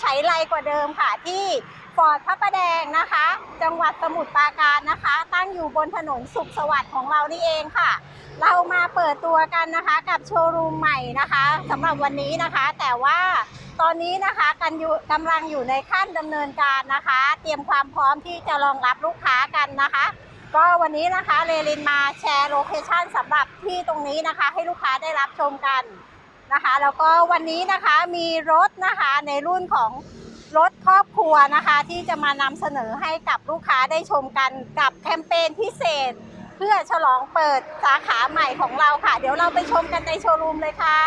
ใช้ไรกว่าเดิมค่ะที่ฟอร์ดพระประแดงนะคะ จังหวัดสมุทรปราการนะคะ ตั้งอยู่บนถนนสุขสวัสดิ์ของเรานี่เองค่ะ เรามาเปิดตัวกันนะคะกับโชว์รูมใหม่นะคะสำหรับวันนี้นะคะ แต่ว่าตอนนี้นะคะกันอยู่กำลังอยู่ในขั้นดำเนินการนะคะ เตรียมความพร้อมที่จะรองรับลูกค้ากันนะคะ ก็วันนี้นะคะเรลินมาแชร์โลเคชันสำหรับที่ตรงนี้นะคะ ให้ลูกค้าได้รับชมกัน นะคะ แล้วก็วันนี้นะคะมีรถนะคะในรุ่นของรถครอบครัวนะคะ ที่จะมานำเสนอให้กับลูกค้าได้ชมกันกับแคมเปญพิเศษ เพื่อฉลองเปิดสาขาใหม่ของเราค่ะ เดี๋ยวเราไปชมกันในโชว์รูมเลยค่ะ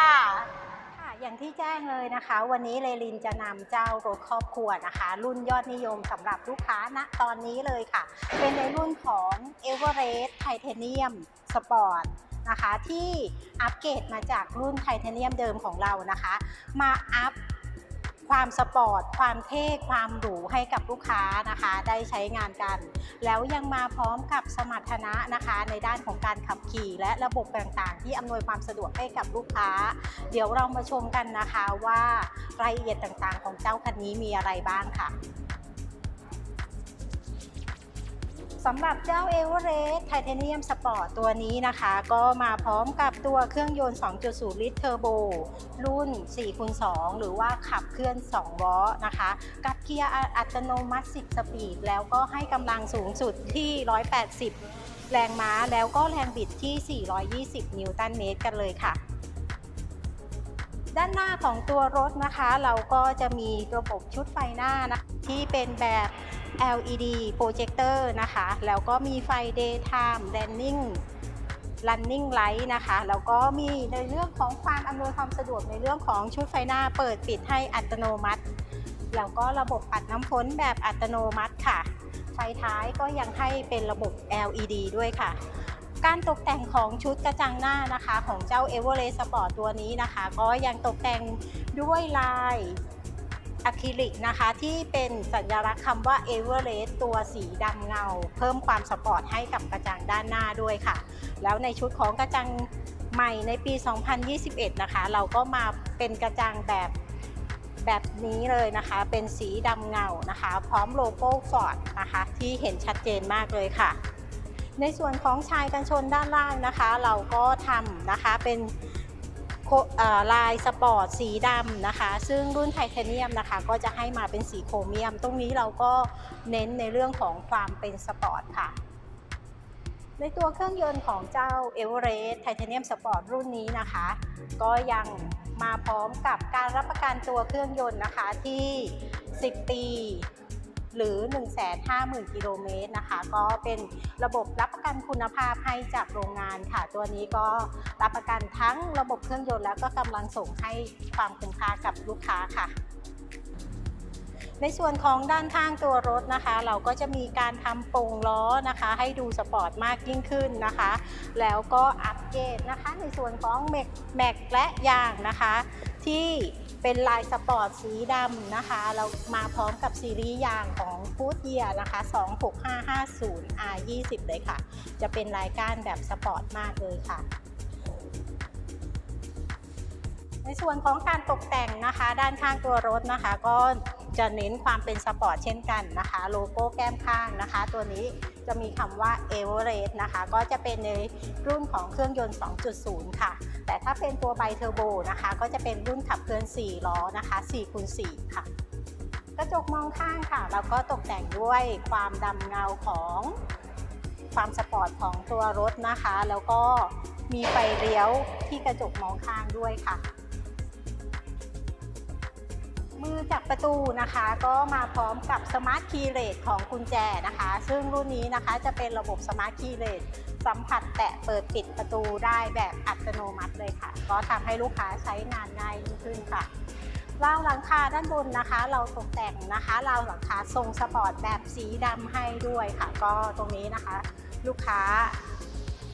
ค่ะอย่างที่แจ้งเลยนะคะ วันนี้เลลินจะนำเจ้ารถครอบครัวนะคะ รุ่นยอดนิยมสำหรับลูกค้าณตอนนี้เลยค่ะ เป็นในรุ่นของ e v e r e s t Titanium Sport นะคะ ที่อัปเกรดมาจากรุ่นไทเทเนียมเดิมของเรานะคะ มาอัพความสปอร์ต ความเท่ ความหรูให้กับลูกค้านะคะ ได้ใช้งานกัน แล้วยังมาพร้อมกับสมรรถนะนะคะ ในด้านของการขับขี่ และระบบต่างๆ ที่อำนวยความสะดวกให้กับลูกค้า เดี๋ยวเรามาชมกันนะคะว่ารายละเอียดต่างๆ ของเจ้าคันนี้มีอะไรบ้างค่ะ สำหรับเจ้า e v e r e s t Titanium Sport ตัวนี้นะคะ ก็มาพร้อมกับตัวเครื่องยนต์ 2.0 ลิตรเทอร์โบ รุ่น 4x2 หรือว่าขับเคลื่อน 2 ล้อนะคะ กับเกียร์อัตโนมัติ 10 สปีด แล้วก็ให้กำลังสูงสุดที่ 180 แรงม้าแล้วก็แรงบิดที่ 420 นิวตันเมตรกันเลยค่ะด้านหน้าของตัวรถนะคะ เราก็จะมีระบบชุดไฟหน้านะที่เป็นแบบ LED projector นะคะ แล้วก็มีไฟ daytime running running light นะคะ แล้วก็มีในเรื่องของความอำนวยความสะดวกในเรื่องของชุดไฟหน้าเปิดปิดให้อัตโนมัติ แล้วก็ระบบปัดน้ำฝนแบบอัตโนมัติค่ะ ไฟท้ายก็ยังให้เป็นระบบ LED ด้วยค่ะ การตกแต่งของชุดกระจังหน้านะคะ ของเจ้า e v e r e s t Sport ตัวนี้นะคะ ก็ยังตกแต่งด้วยลาย อะคริลิกนะคะที่เป็นสัญลักษณ์คำว่า e v e r e s t ตัวสีดำเงา เพิ่มความสปอร์ตให้กับกระจังด้านหน้าด้วยค่ะ แล้วในชุดของกระจังใหม่ในปี 2021 นะคะ เราก็มาเป็นกระจังแบบแบบนี้เลยนะคะ เป็นสีดำเงานะคะ พร้อมโลโก้ Ford นะคะ ที่เห็นชัดเจนมากเลยค่ะ ในส่วนของชายกันชนด้านล่างนะคะ เราก็ทำนะคะเป็น ลายสปอร์ตสีดำนะคะ ซึ่งรุ่นไทเทเนียมนะคะ ก็จะให้มาเป็นสีโครเมียม ตรงนี้เราก็เน้นในเรื่องของความเป็นสปอร์ตค่ะ ในตัวเครื่องยนต์ของเจ้า e v e r e s t Titanium Sport รุ่นนี้นะคะ ก็ยังมาพร้อมกับการรับประกันตัวเครื่องยนต์นะคะที่ 10 ปี หรือ 150,000 กิโลเมตรนะคะ ก็เป็นระบบรับประกันคุณภาพให้จากโรงงานค่ะ ตัวนี้ก็รับประกันทั้งระบบเครื่องยนต์แล้วก็กำลังส่งให้ความคุ้มค่ากับลูกค้าค่ะในส่วนของด้านข้างตัวรถนะคะ เราก็จะมีการทำโปร่งล้อนะคะ ให้ดูสปอร์ตมากยิ่งขึ้นนะคะ แล้วก็อัปเกรดนะคะในส่วนของแม็กแม็กและยางนะคะ ที่ เป็นลายสปอร์ตสีดำนะคะ เรามาพร้อมกับซีรีส์ยางของฟูดเยียนะคะ 26550 R20 เลยค่ะ จะเป็นลายก้านแบบสปอร์ตมากเลยค่ะในส่วนของการตกแต่งนะคะ ด้านข้างตัวรถนะคะก็ จะเน้นความเป็นสปอร์ตเช่นกันนะคะ โลโก้แก้มข้างนะคะ ตัวนี้จะมีคำว่า e v e r e s t นะคะ ก็จะเป็นในรุ่นของเครื่องยนต์ 2.0 ค่ะ แต่ถ้าเป็นตัวไบเทอร์โบนะคะ ก็จะเป็นรุ่นขับเคลื่อน 4 ล้อนะคะ4คูณ4ค่ะ กระจกมองข้างค่ะเราก็ตกแต่งด้วยความดำเงาของความสปอร์ตของตัวรถนะคะ แล้วก็มีไฟเลี้ยวที่กระจกมองข้างด้วยค่ะ มือจับประตูนะคะก็มาพร้อมกับสมาร์ทคีย์เลสของกุญแจนะคะ ซึ่งรุ่นนี้นะคะจะเป็นระบบสมาร์ทคีย์เลสสัมผัสแตะเปิดปิดประตูได้แบบอัตโนมัติเลยค่ะ ก็ทำให้ลูกค้าใช้งานง่ายยิ่งขึ้นค่ะราวหลังคาด้านบนนะคะ เราตกแต่งนะคะราวหลังคาทรงสปอร์ตแบบสีดำให้ด้วยค่ะ ก็ตรงนี้นะคะ ลูกค้า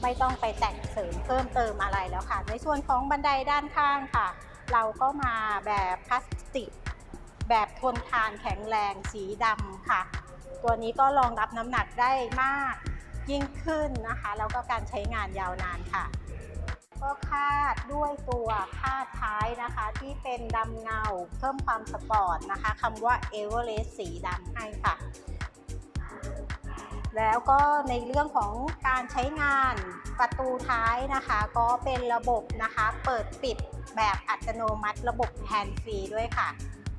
ไม่ต้องไปแต่งเสริมเพิ่มเติมอะไรแล้วค่ะ ในส่วนของบันไดด้านข้างค่ะ เราก็มาแบบพลาสติก แบบทนทานแข็งแรงสีดำค่ะ ตัวนี้ก็รองรับน้ำหนักได้มากยิ่งขึ้นนะคะ แล้วก็การใช้งานยาวนานค่ะ ก็คาดด้วยตัวคาดท้ายนะคะ ที่เป็นดำเงาเพิ่มความสปอร์ตนะคะคำว่า e v e r e s t สีดำให้ค่ะ แล้วก็ในเรื่องของการใช้งานประตูท้ายนะคะ ก็เป็นระบบนะคะ เปิดปิดแบบอัตโนมัติระบบแฮนด์ฟรีด้วยค่ะ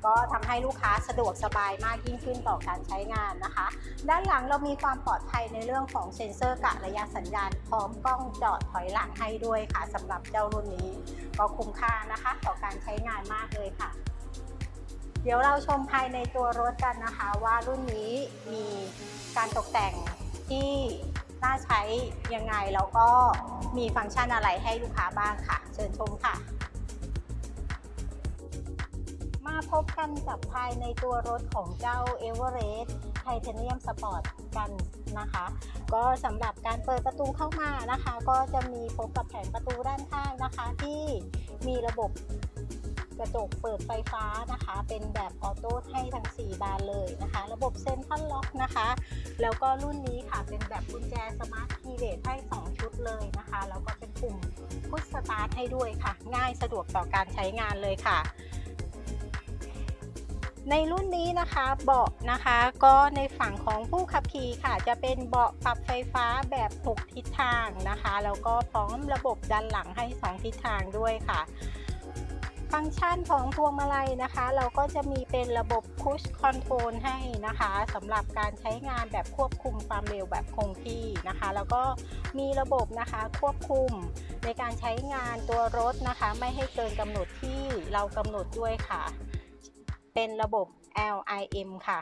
ก็ทำให้ลูกค้าสะดวกสบายมากยิ่งขึ้นต่อการใช้งานนะคะ ด้านหลังเรามีความปลอดภัยในเรื่องของเซ็นเซอร์กะระยะสัญญาณ พร้อมกล้องจอดถอยหลังให้ด้วยค่ะสำหรับเจ้ารุ่นนี้ ก็คุ้มค่านะคะ ต่อการใช้งานมากเลยค่ะ เดี๋ยวเราชมภายในตัวรถกันนะคะ ว่ารุ่นนี้มีการตกแต่งที่น่าใช้ยังไงแล้วก็มีฟังก์ชันอะไรให้ลูกค้าบ้างค่ะ เชิญชมค่ะ มาพบกันกับภายในตัวรถของเจ้า e v e r e s t Titanium Sport กันนะคะ ก็สำหรับการเปิดประตูเข้ามานะคะ ก็จะมีพบกับแผงประตูด้านข้างนะคะ ที่มีระบบกระจกเปิดไฟฟ้านะคะ เป็นแบบออโต้ให้ทั้ง 4 บานเลยนะคะ ระบบเซ็นทรัลล็อกนะคะ แล้วก็รุ่นนี้ค่ะเป็นแบบกุญแจสมาร์ทคีย์เลสให้ 2 ชุดเลยนะคะ แล้วก็เป็นปุ่มพุชสตาร์ทให้ด้วยค่ะ ง่ายสะดวกต่อการใช้งานเลยค่ะ ในรุ่นนี้นะคะเบาะนะคะก็ในฝั่งของผู้ขับขี่ค่ะ จะเป็นเบาะปรับไฟฟ้าแบบ 6 ทิศทางนะคะแล้วก็พร้อมระบบด้านหลังให้ 2 ทิศทางด้วยค่ะ ฟังก์ชันของพวงมาลัยนะคะ เราก็จะมีเป็นระบบ Push Control ให้นะคะสำหรับการใช้งานแบบควบคุมความเร็วแบบคงที่นะคะ แล้วก็มีระบบนะคะควบคุมในการใช้งานตัวรถนะคะ ไม่ให้เกินกำหนดที่เรากำหนดด้วยค่ะ เป็นระบบ LIM ค่ะ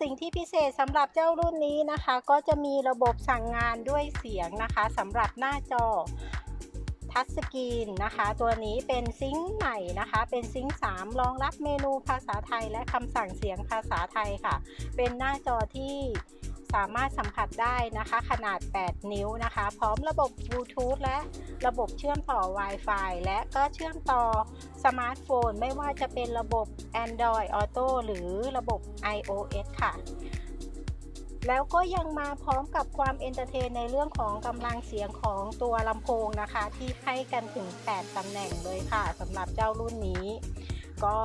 สิ่งที่พิเศษสำหรับเจ้ารุ่นนี้นะคะ ก็จะมีระบบสั่งงานด้วยเสียงนะคะสำหรับหน้าจอทัชสกรีนนะคะ ตัวนี้เป็นซิงค์ใหม่นะคะ เป็นซิงค์3รองรับเมนูภาษาไทย และคำสั่งเสียงภาษาไทยค่ะ เป็นหน้าจอที่ สามารถสัมผัสได้นะคะขนาด 8 นิ้วนะคะ พร้อมระบบบลูทูธและระบบเชื่อมต่อ Wi-Fi และก็เชื่อมต่อสมาร์ทโฟน ไม่ว่าจะเป็นระบบ Android Auto หรือระบบ iOS ค่ะ แล้วก็ยังมาพร้อมกับความเอนเตอร์เทนในเรื่องของกำลังเสียงของตัวลำโพงนะคะ ที่ให้กันถึง 8ตำแหน่งเลยค่ะสำหรับเจ้ารุ่นนี้ก็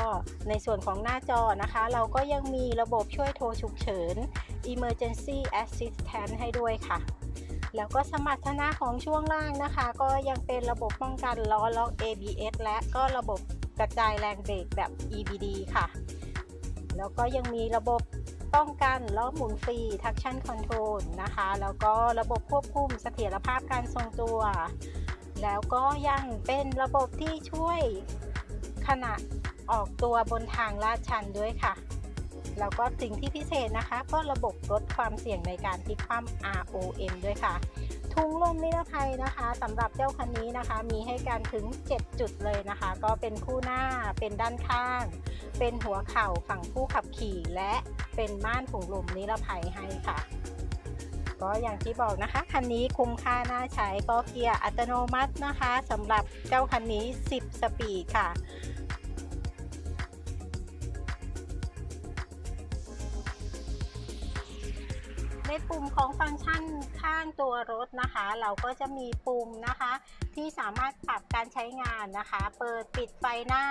ในส่วนของหน้าจอนะคะ เราก็ยังมีระบบช่วยโทรฉุกเฉิน Emergency Assistant ให้ด้วยค่ะ แล้วก็สมรรถนะของช่วงล่างนะคะ ก็ยังเป็นระบบป้องกันล้อล็อก ABS และก็ระบบกระจายแรงเบรกแบบ EBD ค่ะ แล้วก็ยังมีระบบป้องกันล้อหมุนฟรี traction control นะคะ แล้วก็ระบบควบคุมเสถียรภาพการทรงตัว แล้วก็ยังเป็นระบบที่ช่วยขณะออกตัวบนทางลาดชันด้วยค่ะ แล้วก็สิ่งที่พิเศษนะคะ ก็ระบบลดความเสี่ยงในการพลิกคว่ำ ROM ด้วยค่ะทุงลมนิรภัยนะคะสำหรับเจ้าคันนี้นะคะ มีให้กันถึง 7 จุดเลยนะคะ ก็เป็นคู่หน้าเป็นด้านข้าง เป็นหัวเข่าฝั่งผู้ขับขี่ และเป็นม่านถุงลมนิรภัยให้ค่ะก็อย่างที่บอกนะคะ คันนี้คุ้มค่าน่าใช้ก็เกียร์อัตโนมัตินะคะสำหรับเจ้าคันนี้ 10 สปีดค่ะ ในปุ่มของฟังก์ชันข้างตัวรถนะคะ เราก็จะมีปุ่มนะคะ ที่สามารถปรับการใช้งานนะคะ เปิดปิดไฟหน้า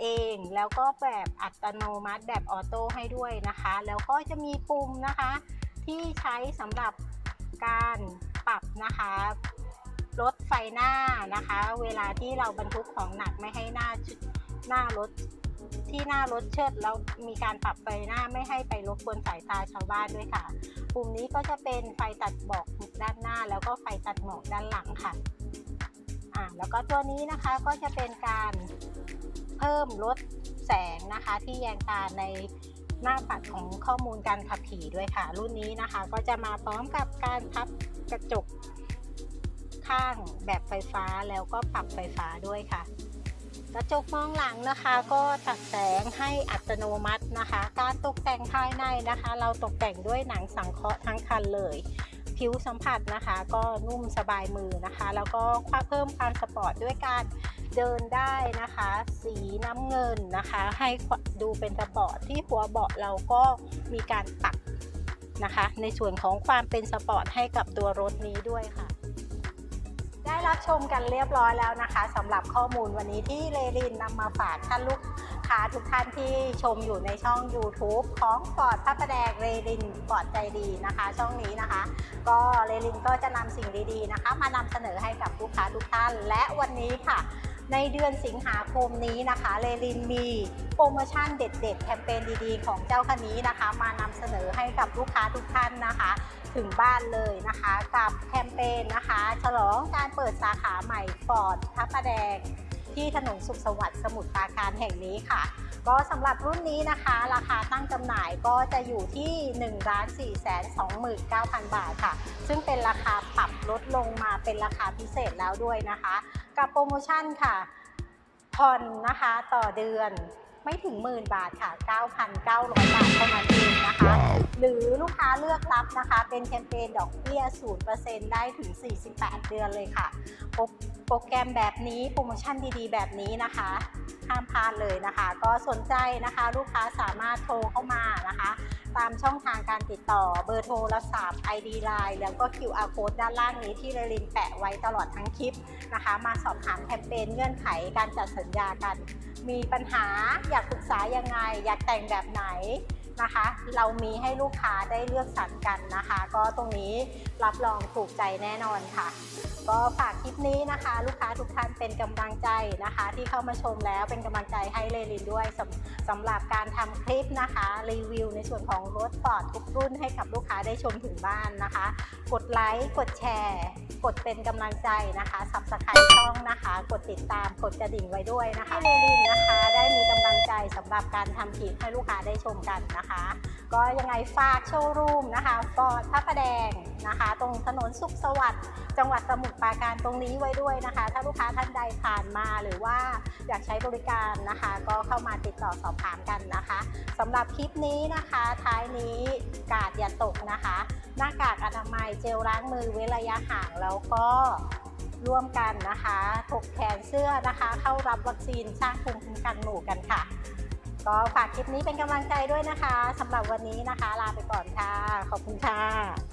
เองแล้วก็แบบอัตโนมัติแบบออโต้ให้ด้วยนะคะ แล้วก็จะมีปุ่มนะคะ ที่ใช้สำหรับการปรับนะคะลดไฟหน้านะคะ เวลาที่เราบรรทุกของหนักไม่ให้หน้าหน้ารถ ที่หน้ารถเชิดแล้วมีการปรับไฟหน้าไม่ให้ไปรบกวนสายตาชาวบ้านด้วยค่ะ ปุ่มนี้ก็จะเป็นไฟตัดบอกด้านหน้า แล้วก็ไฟตัดหมอกด้านหลังค่ะอ่าแล้วก็ตัวนี้นะคะก็จะเป็นการเพิ่มลดแสงนะคะที่แยงตาในหน้าปัดของข้อมูลการขับขี่ด้วยค่ะ รุ่นนี้นะคะ ก็จะมาพร้อมกับการพับกระจกข้างแบบไฟฟ้าแล้วก็ปรับไฟฟ้าด้วยค่ะ กระจกมองหลังนะคะก็ตัดแสงให้อัตโนมัตินะคะ การตกแต่งภายในนะคะ เราตกแต่งด้วยหนังสังเคราะห์ทั้งคันเลย ผิวสัมผัสนะคะ ก็นุ่มสบายมือนะคะ แล้วก็เพิ่มความสปอร์ตด้วยการเดินได้นะคะ สีน้ำเงินนะคะ ให้ดูเป็นสปอร์ตที่หัวเบาะเราก็มีการปักนะคะ ในส่วนของความเป็นสปอร์ตให้กับตัวรถนี้ด้วยค่ะ รับชมกันเรียบร้อยแล้วนะคะสำหรับข้อมูลวันนี้ที่เลลินนำมาฝากท่านลูกค้าทุกท่านที่ชมอยู่ในช่อง YouTube ของฟอดพระประแดงเลลินปอดใจดีนะคะ ช่องนี้นะคะ ก็เลลินก็จะนำสิ่งดีๆนะคะ มานำเสนอให้กับลูกค้าทุกท่าน และวันนี้ค่ะ ในเดือนสิงหาคมนี้นะคะเลลินมีโปรโมชั่นเด็ด ๆ แคมเปญดีๆ ของเจ้าคันนี้นะคะ มานำเสนอให้กับลูกค้าทุกท่านนะคะ ถึงบ้านเลยนะคะ กับแคมเปญนะคะ ฉลองการเปิดสาขาใหม่ฟอร์ดพระประแดง ที่ถนนสุขสวัสดิ์สมุทรปราการแห่งนี้ค่ะ ก็สำหรับรุ่นนี้นะคะ ราคาตั้งจำหน่ายก็จะอยู่ที่1 4 2 9 0 0 0 บาทค่ะ ซึ่งเป็นราคาปรับลดลงมาเป็นราคาพิเศษแล้วด้วยนะคะ กับโปรโมชั่นค่ะผ่อนนะคะต่อเดือน ไม่ถึงหมื่นบาทค่ะ 9,900 บาทเท่านั้นเองนะคะ หรือลูกค้าเลือกรับนะคะ เป็นแคมเปญดอกเบี้ย 0%ได้ถึง 48 เดือนเลยค่ะ โปรโปรแกรมแบบนี้โปรโมชั่นดีๆ แบบนี้นะคะ ห้ามพลาดเลยนะคะ ก็สนใจนะคะลูกค้าสามารถโทรเข้ามานะคะ ตามช่องทางการติดต่อเบอร์โทรศัพท์ ID Line แล้วก็ QR Code ด้านล่างนี้ที่เรลินแปะไว้ตลอดทั้งคลิปนะคะ มาสอบถามแคมเปญเงื่อนไขการจัดสัญญากัน มีปัญหาอยากปรึกษายังไง อยากแต่งแบบไหน นะคะ เรามีให้ลูกค้าได้เลือกสรรกันนะคะ ก็ตรงนี้รับรองถูกใจแน่นอนค่ะ ก็ฝากคลิปนี้นะคะ ลูกค้าทุกท่านเป็นกำลังใจนะคะ ที่เข้ามาชมแล้วเป็นกำลังใจให้เลลินด้วยสำสำหรับการทำคลิปนะคะ รีวิวในส่วนของรถฟอร์ดทุกรุ่นให้กับลูกค้าได้ชมถึงบ้านนะคะ กดไลค์กดแชร์กดเป็นกำลังใจนะคะสับสไครช่องนะคะ กดติดตามกดกระดิ่งไว้ด้วยนะคะให้เลลินนะคะ ได้มีกำลังใจสำหรับการทำคลิปให้ลูกค้าได้ชมกันนะคะนะคะ ก็ยังไงฝากโชว์รูมนะคะฟอร์ดพระประแดงนะคะ ตรงถนนสุขสวัสดิ์จังหวัดสมุทรปราการตรงนี้ไว้ด้วยนะคะ ถ้าลูกค้าท่านใดผ่านมาหรือว่าอยากใช้บริการนะคะ ก็เข้ามาติดต่อสอบถามกันนะคะสำหรับคลิปนี้นะคะ ท้ายนี้กาดอย่าตกนะคะ หน้ากากอนามัยเจลล้างมือเว้นระยะห่างแล้วก็ร่วมกันนะคะ ถกแขนเสื้อนะคะ เข้ารับวัคซีนสร้างภูมิคุ้มกันหมู่กันค่ะ ก็ฝากคลิปนี้เป็นกำลังใจด้วยนะคะสำหรับวันนี้นะคะ ลาไปก่อนค่ะ ขอบคุณค่ะ